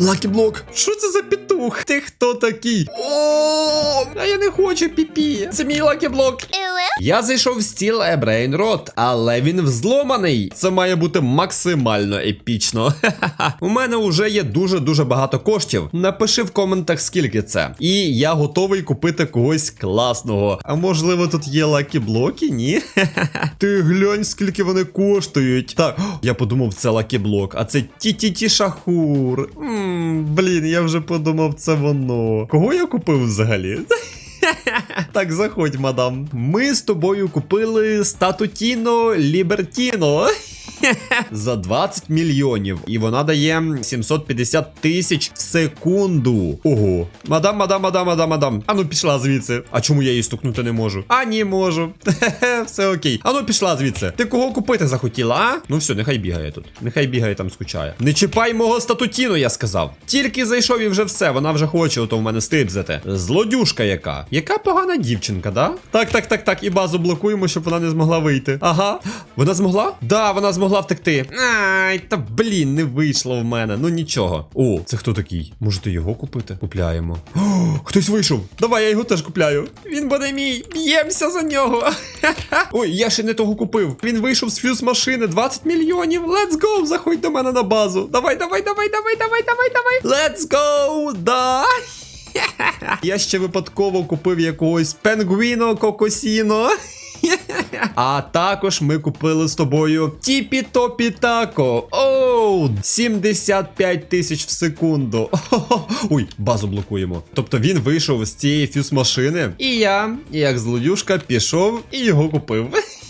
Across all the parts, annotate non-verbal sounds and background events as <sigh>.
Лакіблок. Що це за петух? Ти хто такий? О, а я не хочу піпі. Це мій лакіблок. Я зайшов в стіл Ебрейнрот, але він взломаний. Це має бути максимально епічно. <laughs> У мене вже є дуже-дуже багато коштів. Напиши в коментах, скільки це. І я готовий купити когось класного. А можливо, тут є лакіблоки? Ні? <laughs> Ти глянь, скільки вони коштують. Так, я подумав, це лакіблок, а це ті-ті-ті шахур. Блін, я вже подумав, це воно. Кого я купив взагалі? <laughs> Так, заходь, мадам. Ми з тобою купили статутіно Лібертіно. За 20 мільйонів. І вона дає 750 тисяч в секунду. Ого. Мадам, мадам, мадам, мадам, мадам. Ану, пішла звідси. А чому я її стукнути не можу? А, ні, можу. Все окей. Ану, пішла звідси. Ти кого купити захотіла, а? Ну все, нехай бігає тут. Нехай бігає там скучає. Не чіпай мого статутіну, я сказав. Тільки зайшов і вже все. Вона вже хоче ото в мене стибзати. Злодюшка яка. Яка погана дівчинка, да? Так, так, так, так. І базу блокуємо, щоб вона не змогла вийти. Ага. Вона змогла? Да, вона змогла втекти. Ай, та блін, не вийшло в мене. Ну нічого. О, це хто такий? Можете його купити? Купляємо. О, хтось вийшов. Давай, я його теж купляю. Він буде мій. Б'ємося за нього. <laughs> Ой, я ще не того купив. Він вийшов з фьюз машини. 20 мільйонів. Let's go. Заходь до мене на базу. Давай, давай, давай, давай, давай, давай, давай. Let's go. Да. <laughs> Я ще випадково купив якогось пенгвіно кокосіно. <laughs> <laughs> А також ми купили з тобою Тіпі Топі Тако. Оу, 75 тисяч в секунду. <laughs> Ой, базу блокуємо. Тобто він вийшов з цієї фюз машини. І я, як злодюшка, пішов і його купив. <laughs>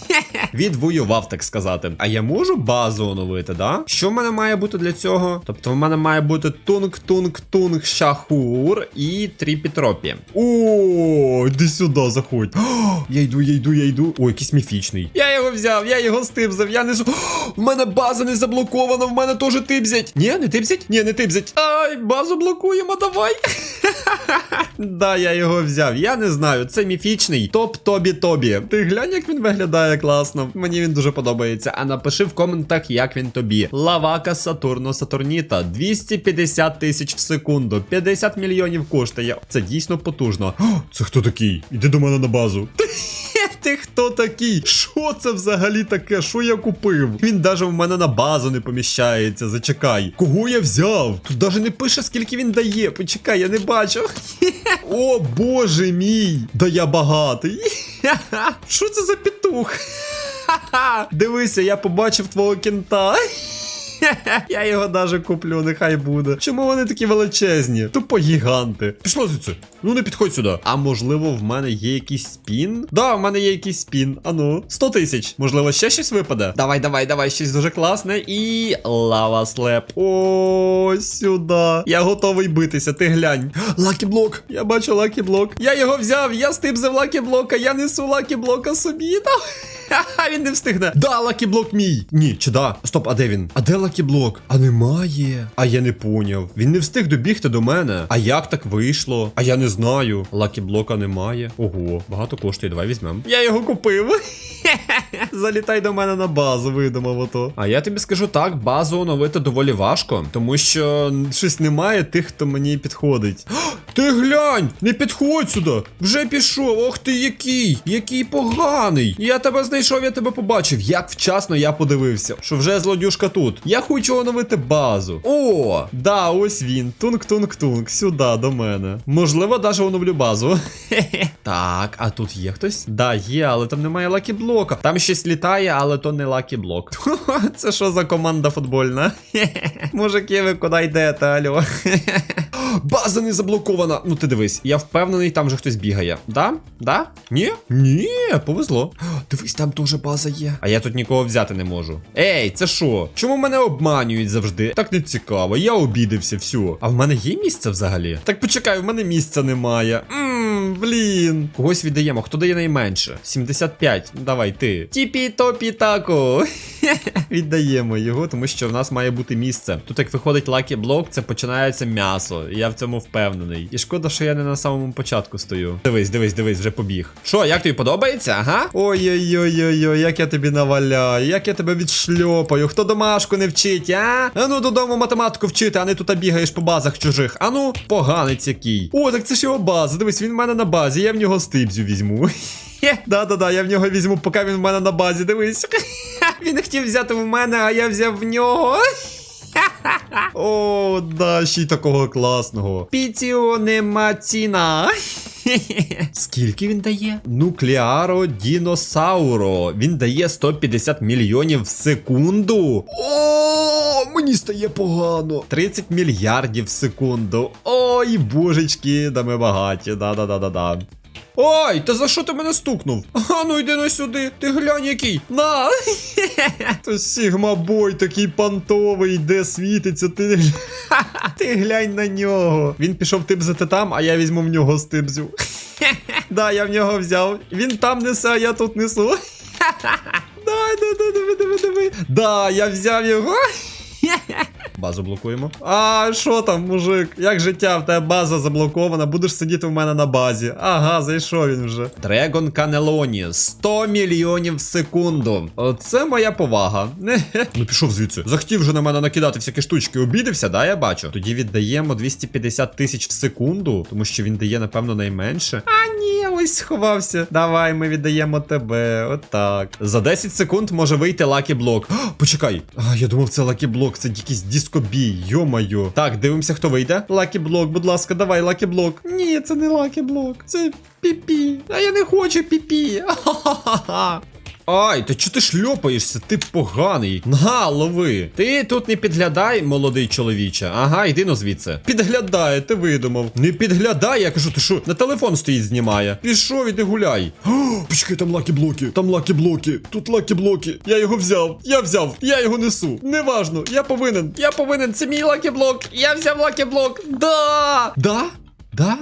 Відвоював, так сказати. А я можу базу оновити, да? Що в мене має бути для цього? Тобто, в мене має бути тунг-тунг-тунг шахур і тріпітропі. О, іди сюди, заходь. <gasps> Я йду, я йду, я йду. О, якийсь міфічний. Я його взяв, я його стибзав, я не. О, <gasps> в мене база не заблокована, в мене теж тибзять. Ні, не тибзять? Ні, не тибзять. Ай, базу блокуємо, давай. <laughs> <laughs> Да, я його взяв. Я не знаю, це міфічний топ тобі тобі. Ти глянь, як він виглядає класно. Мені він дуже подобається. А напиши в коментах, як він тобі. Лавака Сатурно Сатурніта 250 тисяч в секунду, 50 мільйонів коштує. Це дійсно потужно. О, <gasps> це хто такий? Іди до мене на базу. <laughs> Ти хто такий? Що це взагалі таке? Що я купив? Він даже в мене на базу не поміщається. Зачекай. Кого я взяв? Тут даже не пише, скільки він дає. Почекай, я не бачу. <laughs> О, боже мій! Да я багатий. <laughs> Що це за петух? <laughs> Дивися, я побачив твого кінта. <laughs> Я його даже куплю, нехай буде. Чому вони такі величезні? Тупо гіганти. Пішло звідси. Ну не підходь сюди. А можливо, в мене є якийсь спін? Да, в мене є якийсь спін. Ану, 100 тисяч. Можливо, ще щось випаде. Давай, давай, давай, щось дуже класне. І лава слеп. О, сюди. Я готовий битися, ти глянь. Лакі блок. Я бачу лакі блок. Я його взяв, я стипзив лакі блока, я несу лакі блока собі. <laughs> Ха-ха, він не встигне. Да, лакіблок мій. Ні, чи да? Стоп, а де він? А де лакіблок? А немає. А я не поняв. Він не встиг добігти до мене. А як так вийшло? А я не знаю. Лакіблока немає. Ого, багато коштує. Давай візьмемо. Я його купив. <laughs> <laughs> Залітай до мене на базу, видумав ото. А я тобі скажу так, базу оновити доволі важко, тому що щось немає тих, хто мені підходить. <gasps> Ти глянь! Не підходь сюди! Вже пішов! Ох ти який! Який поганий! Я тебе знайшов, я тебе побачив. Як вчасно я подивився, що вже злодюшка тут. Я хочу оновити базу. О, да, ось він. Тунк-тунк-тунк. Сюди, до мене. Можливо, навіть оновлю базу. Хе-хе. <laughs> Так, а тут є хтось? Да, є, але там немає лакі-блока. Там щось літає, але то не лакі-блок. <laughs> Це що за команда футбольна? <laughs> Мужики, ви куди йдете, алло? <gasps> База не заблокована. Ну ти дивись, я впевнений, там же хтось бігає. Да? Да? Ні? Ні, повезло. <gasps> Дивись, там теж база є. А я тут нікого взяти не можу. Ей, це що? Чому мене обманюють завжди? Так не цікаво, я обідався, все. А в мене є місце взагалі? Так почекай, в мене місця немає. Ммм, блін. Когось віддаємо. Хто дає найменше? 75. Ну, Давай ти. Тіпі топі тако. <laughs> Віддаємо його, тому що в нас має бути місце. Тут, як виходить лакі блок, це починається м'ясо. Я в цьому впевнений. І шкода, що я не на самому початку стою. Дивись, дивись, дивись, вже побіг. Що, як тобі подобається? Ага? Ой-ой-ой-ой-ой, як я тобі наваляю, як я тебе відшльопаю. Хто домашку не вчить, а? А ну додому математику вчити, а не тут бігаєш по базах чужих. А ну, поганець який. О, так це ж його база. Дивись, він в мене на базі, я в нього стибзю візьму. <laughs> Да-да-да, я в нього візьму, поки він в мене на базі. Дивись. <laughs> Він хотів взяти в мене, а я взяв в нього. <laughs> О, да, ще й такого класного. Піціо ціна. Скільки він дає? Нуклеаро Діносауро. Він дає 150 мільйонів в секунду. О, мені стає погано. 30 мільярдів в секунду. Ой, божечки, да ми багаті. Да-да-да-да-да. Ой, та за що ти мене стукнув? А ну йди на сюди, ти глянь який. На! То Сігма Бой такий пантовий, де світиться, ти. Ти глянь на нього. Він пішов типзати там, а я візьму в нього стибзю. Да, я в нього взяв. Він там несе, а я тут несу. Дай, дай, дай, диви, диви, диви. Да, я взяв його. <laughs> Базу блокуємо. А що там, мужик? Як життя? В тебе база заблокована, будеш сидіти в мене на базі. Ага, зайшов він вже. Дрегон Канелоні 100 мільйонів в секунду. Оце моя повага. <laughs> Ну пішов звідси. Захотів вже на мене накидати всякі штучки. Обідився, да, я бачу. Тоді віддаємо 250 тисяч в секунду, тому що він дає, напевно, найменше. А ні, ось сховався. Давай, ми віддаємо тебе. Отак. За 10 секунд може вийти лакі блок. Почекай. А, я думав, це лакі блок, це якийсь дискобій. Йо-майо. Так, дивимося, хто вийде. Лакі блок, будь ласка, давай, лакі блок. Ні, це не лакі блок. Це піпі. А я не хочу піпі. <laughs> Ха-ха-ха. Ай, та чого ти шльопаєшся? Ти поганий. На, лови. Ти тут не підглядай, молодий чоловіче. Ага, йди ну звідси. Підглядає, ти видумав. Не підглядай, я кажу, ти що, на телефон стоїть, знімає. Пішов, іди гуляй. <gasps> Почекай, там лакі блоки. Там лакі блоки. Тут лакі блоки. Я його взяв. Я взяв. Я його несу. Неважно. Я повинен. Я повинен. Це мій лакі блок. Я взяв лакі блок. Да. Да? Да?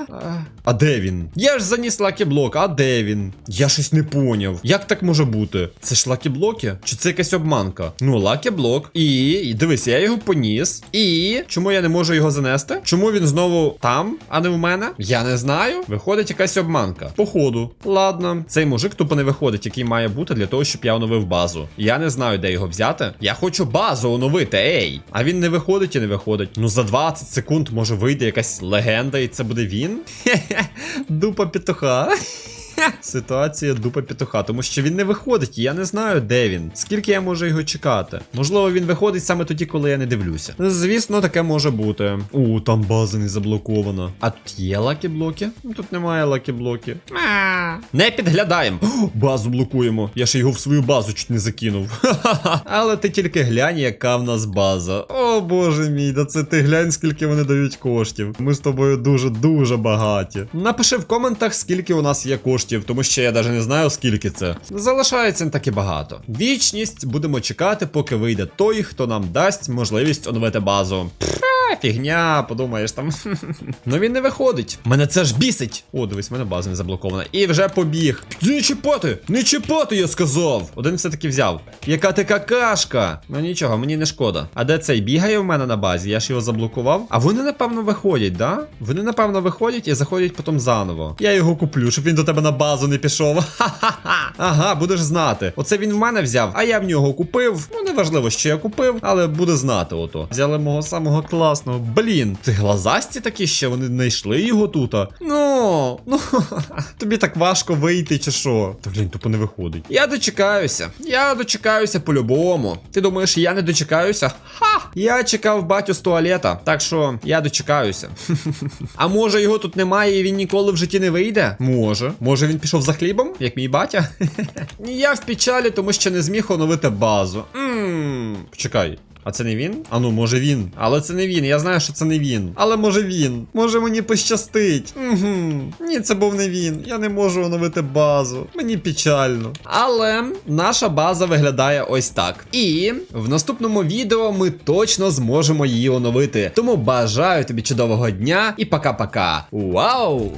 А, де він? Я ж заніс лакі-блок, а де він? Я щось не поняв. Як так може бути? Це ж лакі-блоки? Чи це якась обманка? Ну, лакі-блок. І, і дивись, я його поніс. І чому я не можу його занести? Чому він знову там, а не в мене? Я не знаю. Виходить якась обманка. Походу. Ладно, цей мужик тупо не виходить, який має бути для того, щоб я оновив базу. Я не знаю, де його взяти. Я хочу базу оновити, ей. А він не виходить і не виходить. Ну за 20 секунд може вийде якась легенда, і це буде він. Дупа петуха. <laughs> Ситуація дупа петуха, тому що він не виходить, і я не знаю, де він. Скільки я можу його чекати? Можливо, він виходить саме тоді, коли я не дивлюся. Звісно, таке може бути. У, там база не заблокована. А тут є лакі-блоки? Ну тут немає лакі-блоки. Не підглядаємо. Базу блокуємо. Я ще його в свою базу чуть не закинув. <laughs> Але ти тільки глянь, яка в нас база. О боже мій, да це ти глянь, скільки вони дають коштів. Ми з тобою дуже-дуже багаті. Напиши в коментах, скільки у нас є коштів, тому що я навіть не знаю, скільки це. Залишається не так і багато. Вічність будемо чекати, поки вийде той, хто нам дасть можливість оновити базу. Пф, Фігня, подумаєш там. <laughs> ну він не виходить. Мене це ж бісить. О, дивись, в мене база не заблокована. І вже побіг. Не чіпати! Не чіпати, я сказав! Один все-таки взяв. Яка ти какашка? Ну нічого, мені не шкода. А де цей бігає в мене на базі? Я ж його заблокував. А вони, напевно, виходять, да? Вони, напевно, виходять і заходять потім заново. Я його куплю, щоб він до тебе на базу не пішов. Ха-ха-ха. Ага, будеш знати. Оце він в мене взяв, а я в нього купив. Ну, неважливо, що я купив, але буде знати ото. Взяли мого самого класного. Блін, ти глазасті такі ще, вони знайшли його тут. Ну, ну, <laughs> тобі так важко вийти, чи що? Та блін, тупо не виходить. Я дочекаюся. Я дочекаюся по-любому. Ти думаєш, я не дочекаюся? Ха! Я чекав батю з туалета, так що я дочекаюся. <laughs> А може його тут немає і він ніколи в житті не вийде? Може. Може він пішов за хлібом, як мій батя? <laughs> Я в печалі, тому що не зміг оновити базу. Ммм, почекай. А це не він? А ну, може він. Але це не він. Я знаю, що це не він. Але може він. Може мені пощастить. Угу. Ні, це був не він. Я не можу оновити базу. Мені печально. Але наша база виглядає ось так. І в наступному відео ми точно зможемо її оновити. Тому бажаю тобі чудового дня і пока-пока. Вау!